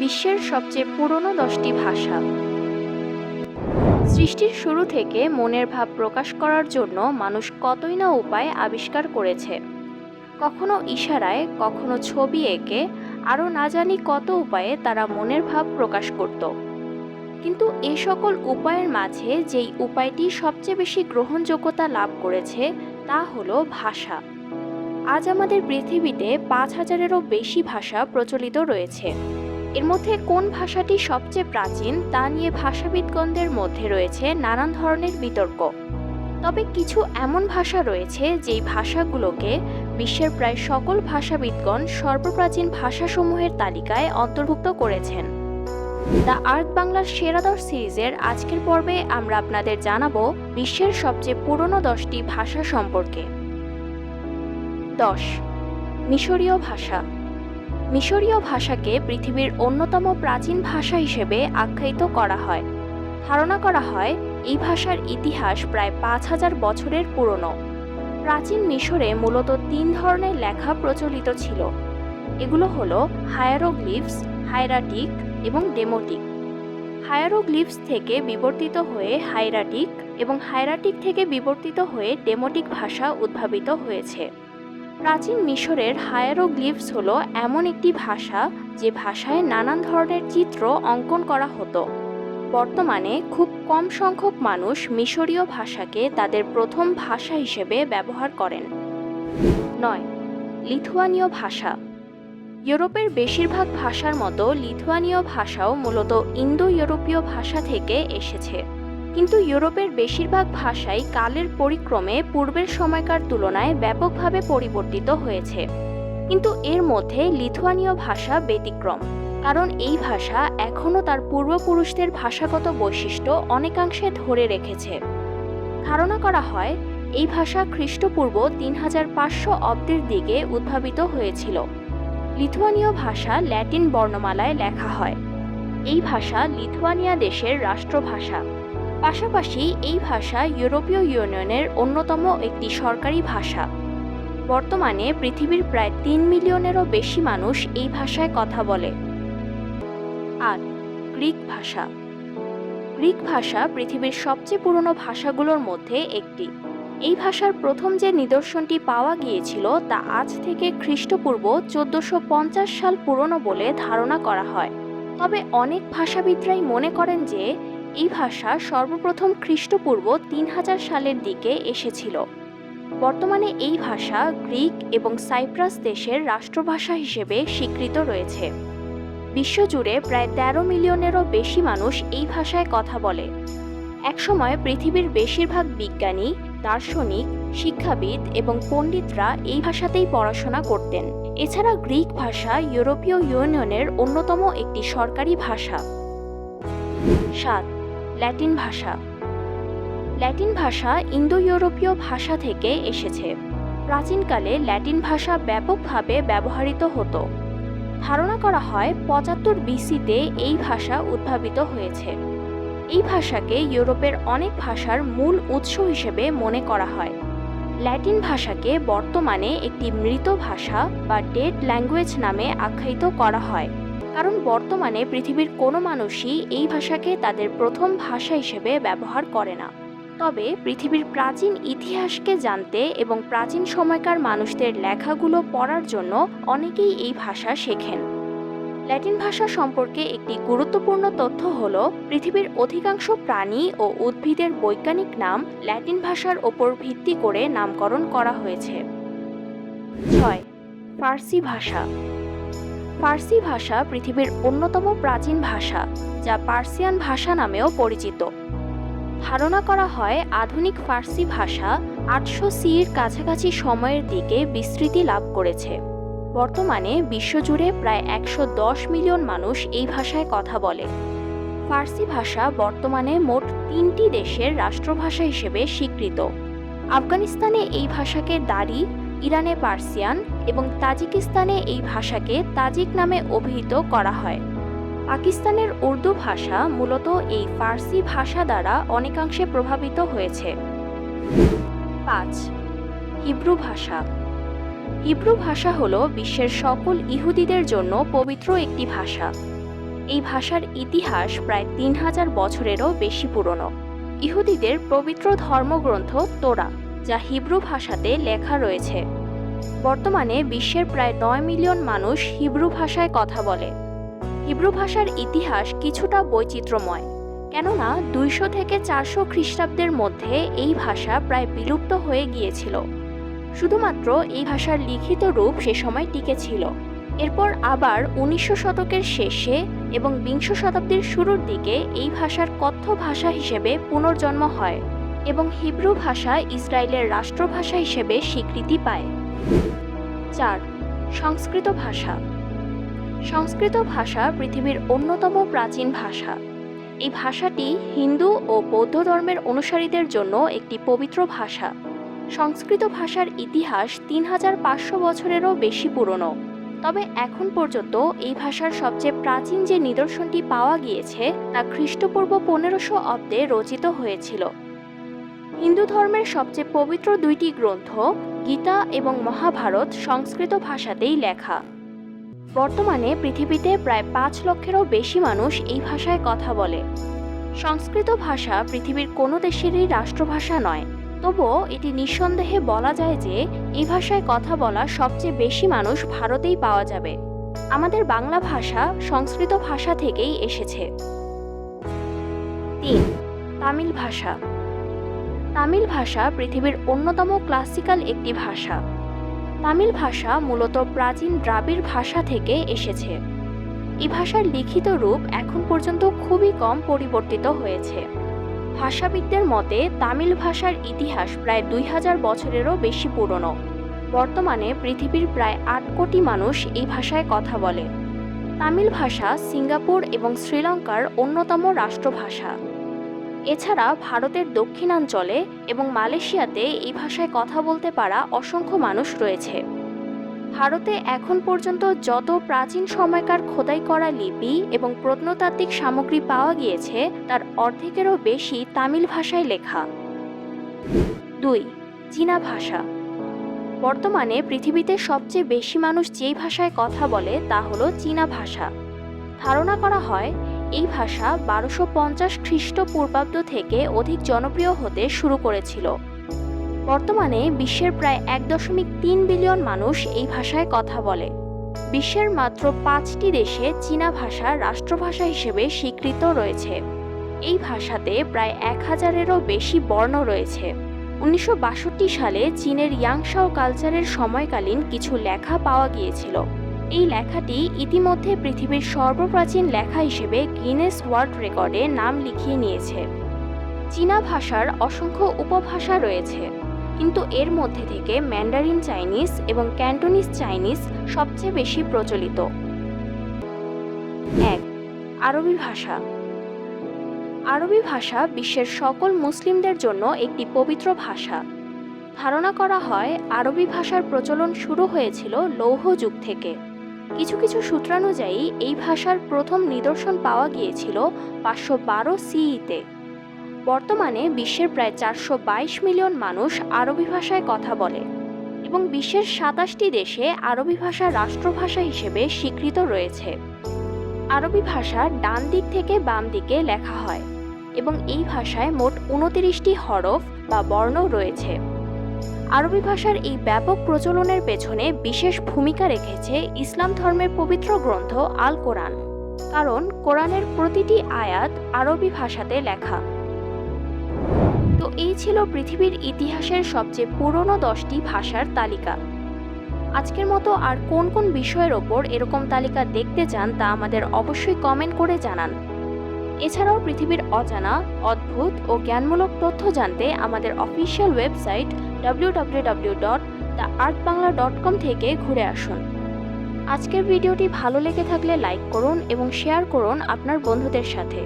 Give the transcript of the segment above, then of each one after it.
বিশ্বের সবচেয়ে পুরনো দশটি ভাষা। সৃষ্টির শুরু থেকে মনের ভাব প্রকাশ করার জন্য মানুষ কতই না উপায় আবিষ্কার করেছে। কখনো ইশারায়, কখনো ছবি এঁকে, আরও না জানি কত উপায়ে তারা মনের ভাব প্রকাশ করত। কিন্তু এ সকল উপায়ের মাঝে যেই উপায়টি সবচেয়ে বেশি গ্রহণযোগ্যতা লাভ করেছে, তা হলো ভাষা। আজ আমাদের পৃথিবীতে পাঁচ হাজারেরও বেশি ভাষা প্রচলিত রয়েছে। এর মধ্যে কোন ভাষাটি সবচেয়ে প্রাচীন তা নিয়ে ভাষাবিদগণদের মধ্যে রয়েছে নানান ধরনের বিতর্ক। তবে কিছু এমন ভাষা রয়েছে যেই ভাষাগুলোকে বিশ্বের প্রায় সকল ভাষাবিদগণ সর্বপ্রাচীন ভাষাসমূহের তালিকায় অন্তর্ভুক্ত করেছেন। দ্য আর্থ বাংলার সেরা দশ সিরিজের আজকের পর্বে আমরা আপনাদের জানাব বিশ্বের সবচেয়ে পুরনো দশটি ভাষা সম্পর্কে। দশ, মিশরীয় ভাষা। মিশরীয় ভাষাকে পৃথিবীর অন্যতম প্রাচীন ভাষা হিসেবে আখ্যায়িত করা হয়। ধারণা করা হয়, এই ভাষার ইতিহাস প্রায় পাঁচ হাজার বছরের পুরনো। প্রাচীন মিশরে মূলত তিন ধরনের লেখা প্রচলিত ছিল। এগুলো হলো হায়ারোগ্লিফস হাইরাটিক এবং ডেমোটিক। হায়ারোগ্লিফস থেকে বিবর্তিত হয়ে হাইরাটিক এবং হাইরাটিক থেকে বিবর্তিত হয়ে ডেমোটিক ভাষা উদ্ভাবিত হয়েছে। প্রাচীন মিশরের হায়ারোগ্লিফস হলো এমন একটি ভাষা যে ভাষায় নানান ধরনের চিত্র অঙ্কন করা হতো। বর্তমানে খুব কম সংখ্যক মানুষ মিশরীয় ভাষাকে তাদের প্রথম ভাষা হিসেবে ব্যবহার করেন। নয়, লিথুয়ানীয় ভাষা। ইউরোপের বেশিরভাগ ভাষার মতো লিথুয়ানীয় ভাষাও মূলত ইন্দো ইউরোপীয় ভাষা থেকে এসেছে। কিন্তু ইউরোপের বেশিরভাগ ভাষাই কালের পরিক্রমে পূর্বের সময়কার তুলনায় ব্যাপকভাবে পরিবর্তিত হয়েছে। কিন্তু এর মধ্যে লিথুয়ানীয় ভাষা ব্যতিক্রম, কারণ এই ভাষা এখনও তার পূর্বপুরুষদের ভাষাগত বৈশিষ্ট্য অনেকাংশে ধরে রেখেছে। ধারণা করা হয়, এই ভাষা খ্রিস্টপূর্ব তিন হাজার পাঁচশো অব্দের দিকে উদ্ভাবিত হয়েছিল। লিথুয়ানীয় ভাষা ল্যাটিন বর্ণমালায় লেখা হয়। এই ভাষা লিথুয়ানিয়া দেশের রাষ্ট্রভাষা। পাশাপাশি এই ভাষা ইউরোপীয় ইউনিয়নের অন্যতম একটি সরকারি ভাষা। বর্তমানে পৃথিবীর প্রায় তিন মিলিয়নেরও বেশি মানুষ এই ভাষায় কথা বলে। আট গ্রিক ভাষা। গ্রিক ভাষা পৃথিবীর সবচেয়ে পুরনো ভাষাগুলোর মধ্যে একটি। এই ভাষার প্রথম যে নিদর্শনটি পাওয়া গিয়েছিল তা আজ থেকে খ্রিস্টপূর্ব চোদ্দশো সাল পুরনো বলে ধারণা করা হয়। তবে অনেক ভাষাবিদরাই মনে করেন যে এই ভাষা সর্বপ্রথম খ্রিস্টপূর্ব তিন হাজার সালের দিকে এসেছিল। বর্তমানে এই ভাষা গ্রিক এবং সাইপ্রাস দেশের রাষ্ট্রভাষা হিসেবে স্বীকৃত রয়েছে। বিশ্বজুড়ে প্রায় তেরো মিলিয়নেরও বেশি মানুষ এই ভাষায় কথা বলে। একসময় পৃথিবীর বেশিরভাগ বিজ্ঞানী, দার্শনিক, শিক্ষাবিদ এবং পণ্ডিতরা এই ভাষাতেই পড়াশোনা করতেন। এছাড়া গ্রিক ভাষা ইউরোপীয় ইউনিয়নের অন্যতম একটি সরকারি ভাষা। সাত ল্যাটিন ভাষা। ল্যাটিন ভাষা ইন্দো ইউরোপীয় ভাষা থেকে এসেছে। প্রাচীনকালে ল্যাটিন ভাষা ব্যাপকভাবে ব্যবহৃত হতো। ধারণা করা হয় পঁচাত্তর বিসিতে এই ভাষা উদ্ভাবিত হয়েছে। এই ভাষাকে ইউরোপের অনেক ভাষার মূল উৎস হিসেবে মনে করা হয়। ল্যাটিন ভাষাকে বর্তমানে একটি মৃত ভাষা বা ডেড ল্যাঙ্গুয়েজ নামে আখ্যায়িত করা হয়। কারণ বর্তমানে পৃথিবীর কোনো মানুষই এই ভাষাকে তাদের প্রথম ভাষা হিসেবে ব্যবহার করে না। তবে পৃথিবীর প্রাচীন ইতিহাসকে জানতে এবং প্রাচীন সময়কার মানুষদের লেখাগুলো পড়ার জন্য অনেকেই এই ভাষা শেখেন। ল্যাটিন ভাষা সম্পর্কে একটি গুরুত্বপূর্ণ তথ্য হল, পৃথিবীর অধিকাংশ প্রাণী ও উদ্ভিদের বৈজ্ঞানিক নাম ল্যাটিন ভাষার ওপর ভিত্তি করে নামকরণ করা হয়েছে। ছয়, ফার্সি ভাষা। ফার্সি ভাষা পৃথিবীর অন্যতম প্রাচীন ভাষা, যা পার্সিয়ান ভাষা নামেও পরিচিত। ধারণা করা হয় আধুনিক ফার্সি ভাষা আটশো সির কাছাকাছি সময়ের দিকে বিস্তৃতি লাভ করেছে। বর্তমানে বিশ্বজুড়ে প্রায় একশো দশ মিলিয়ন মানুষ এই ভাষায় কথা বলে। ফার্সি ভাষা বর্তমানে মোট তিনটি দেশের রাষ্ট্রভাষা হিসেবে স্বীকৃত। আফগানিস্তানে এই ভাষাকে দারি ইরানে পার্সিয়ান এবং তাজিকিস্তানে এই ভাষাকে তাজিক নামে অভিহিত করা হয়। পাকিস্তানের উর্দু ভাষা মূলত এই ফার্সি ভাষা দ্বারা অনেকাংশে প্রভাবিত হয়েছে। পাঁচ, হিব্রু ভাষা। হিব্রু ভাষা হল বিশ্বের সকল ইহুদিদের জন্য পবিত্র একটি ভাষা। এই ভাষার ইতিহাস প্রায় তিন হাজার বছরেরও বেশি পুরনো। ইহুদিদের পবিত্র ধর্মগ্রন্থ তোরা। যা হিব্রু ভাষাতে লেখা রয়েছে। বর্তমানে বিশ্বের প্রায় নয় মিলিয়ন মানুষ হিব্রু ভাষায় কথা বলে। হিব্রু ভাষার ইতিহাস কিছুটা বৈচিত্র্যময়, কেননা দুইশো থেকে চারশো খ্রিস্টাব্দের মধ্যে এই ভাষা প্রায় বিলুপ্ত হয়ে গিয়েছিল। শুধুমাত্র এই ভাষার লিখিত রূপ সে সময় টিকে ছিল। এরপর আবার উনিশশো শতকের শেষে এবং বিংশ শতাব্দীর শুরুর দিকে এই ভাষার কথ্য ভাষা হিসেবে পুনর্জন্ম হয়। এবং হিব্রু ভাষা ইসরায়েলের রাষ্ট্রভাষা হিসেবে স্বীকৃতি পায়। চার, সংস্কৃত ভাষা। সংস্কৃত ভাষা পৃথিবীর অন্যতম প্রাচীন ভাষা। এই ভাষাটি হিন্দু ও বৌদ্ধ ধর্মের অনুসারীদের জন্য একটি পবিত্র ভাষা। সংস্কৃত ভাষার ইতিহাস তিন হাজার পাঁচশো বছরেরও বেশি পুরনো। তবে এখন পর্যন্ত এই ভাষার সবচেয়ে প্রাচীন যে নিদর্শনটি পাওয়া গিয়েছে তা খ্রিস্টপূর্ব পনেরোশো অব্দে রচিত হয়েছিল। হিন্দু ধর্মের সবচেয়ে পবিত্র দুইটি গ্রন্থ গীতা এবং মহাভারত সংস্কৃত ভাষাতেই লেখা। বর্তমানে পৃথিবীতে প্রায় পাঁচ লক্ষেরও বেশি মানুষ এই ভাষায় কথা বলে। সংস্কৃত ভাষা পৃথিবীর কোনো দেশেরই রাষ্ট্রভাষা নয়। তবুও এটি নিঃসন্দেহে বলা যায় যে, এই ভাষায় কথা বলা সবচেয়ে বেশি মানুষ ভারতেই পাওয়া যাবে। আমাদের বাংলা ভাষা সংস্কৃত ভাষা থেকেই এসেছে। তিন, তামিল ভাষা। তামিল ভাষা পৃথিবীর অন্যতম ক্লাসিক্যাল একটি ভাষা। তামিল ভাষা মূলত প্রাচীন দ্রাবিড় ভাষা থেকে এসেছে। এই ভাষার লিখিত রূপ এখন পর্যন্ত খুবই কম পরিবর্তিত হয়েছে। ভাষাবিদদের মতে, তামিল ভাষার ইতিহাস প্রায় দুই হাজার বছরেরও বেশি পুরনো। বর্তমানে পৃথিবীর প্রায় আট কোটি মানুষ এই ভাষায় কথা বলে। তামিল ভাষা সিঙ্গাপুর এবং শ্রীলঙ্কার অন্যতম রাষ্ট্রভাষা। এছাড়া ভারতের দক্ষিণাঞ্চলে এবং মালয়েশিয়াতে এই ভাষায় কথা বলতে পারা অসংখ্য মানুষ রয়েছে। ভারতে এখন পর্যন্ত যত প্রাচীন সময়কার খোদাই করা লিপি এবং প্রত্নতাত্ত্বিক সামগ্রী পাওয়া গিয়েছে, তার অর্ধেকেরও বেশি তামিল ভাষায় লেখা। দুই, চীনা ভাষা। বর্তমানে পৃথিবীতে সবচেয়ে বেশি মানুষ যেই ভাষায় কথা বলে তা হলো চীনা ভাষা। ধারণা করা হয় এই ভাষা বারোশো পঞ্চাশ খ্রিস্টপূর্বাব্দ থেকে অধিক জনপ্রিয় হতে শুরু করেছিল। বর্তমানে বিশ্বের প্রায় এক দশমিক তিন বিলিয়ন মানুষ এই ভাষায় কথা বলে। বিশ্বের মাত্র পাঁচটি দেশে চীনা ভাষা রাষ্ট্রভাষা হিসেবে স্বীকৃত রয়েছে। এই ভাষাতে প্রায় এক হাজারেরও বেশি বর্ণ রয়েছে। উনিশশো বাষট্টি সালে চীনের ইয়াংশাও কালচারের সময়কালীন কিছু লেখা পাওয়া গিয়েছিল। এই লেখাটি ইতিমধ্যে পৃথিবীর সর্বপ্রাচীন লেখা হিসেবে গিনেস ওয়ার্ল্ড রেকর্ডে নাম লিখিয়ে নিয়েছে। চীনা ভাষার অসংখ্য উপভাষা রয়েছে, কিন্তু এর মধ্যে থেকে ম্যান্ডারিন চাইনিজ এবং ক্যান্টোনিজ চাইনিজ সবচেয়ে বেশি প্রচলিত। এক, আরবি ভাষা। আরবি ভাষা বিশ্বের সকল মুসলিমদের জন্য একটি পবিত্র ভাষা। ধারণা করা হয়, আরবি ভাষার প্রচলন শুরু হয়েছিল লৌহ যুগ থেকে। কিছু কিছু সূত্রানুযায়ী, এই ভাষার প্রথম নিদর্শন পাওয়া গিয়েছিল পাঁচশো বারো সিইতে। বর্তমানে বিশ্বের প্রায় চারশো বাইশ মিলিয়ন মানুষ আরবি ভাষায় কথা বলে এবং বিশ্বের সাতাশটি দেশে আরবি ভাষা রাষ্ট্রভাষা হিসেবে স্বীকৃত রয়েছে। আরবি ভাষা ডান দিক থেকে বাম দিকে লেখা হয় এবং এই ভাষায় মোট উনতিরিশটি হরফ বা বর্ণ রয়েছে। আরবি ভাষার এই ব্যাপক প্রচলনের পেছনে বিশেষ ভূমিকা রেখেছে ইসলাম ধর্মের পবিত্র গ্রন্থ আল কোরআন কারণ কোরআনের প্রতিটি আয়াত আরবি ভাষাতে লেখা। তো এই ছিল পৃথিবীর ইতিহাসের সবচেয়ে পুরনো দশটি ভাষার তালিকা। আজকের মতো আর কোন কোন বিষয়ের ওপর এরকম তালিকা দেখতে চান তা আমাদের অবশ্যই কমেন্ট করে জানান। এছাড়াও পৃথিবীর অজানা, অদ্ভুত ও জ্ঞানমূলক তথ্য জানতে আমাদের official website W dot art Bangla dot com থেকে ঘুরে আসুন। আজকের ভিডিওটি ভালো লেগে থাকলে লাইক করুন এবং শেয়ার করুন আপনার বন্ধুদের সাথে।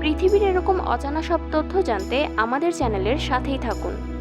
পৃথিবীর এরকম অজানা সব তথ্য জানতে আমাদের চ্যানেলের সাথেই থাকুন।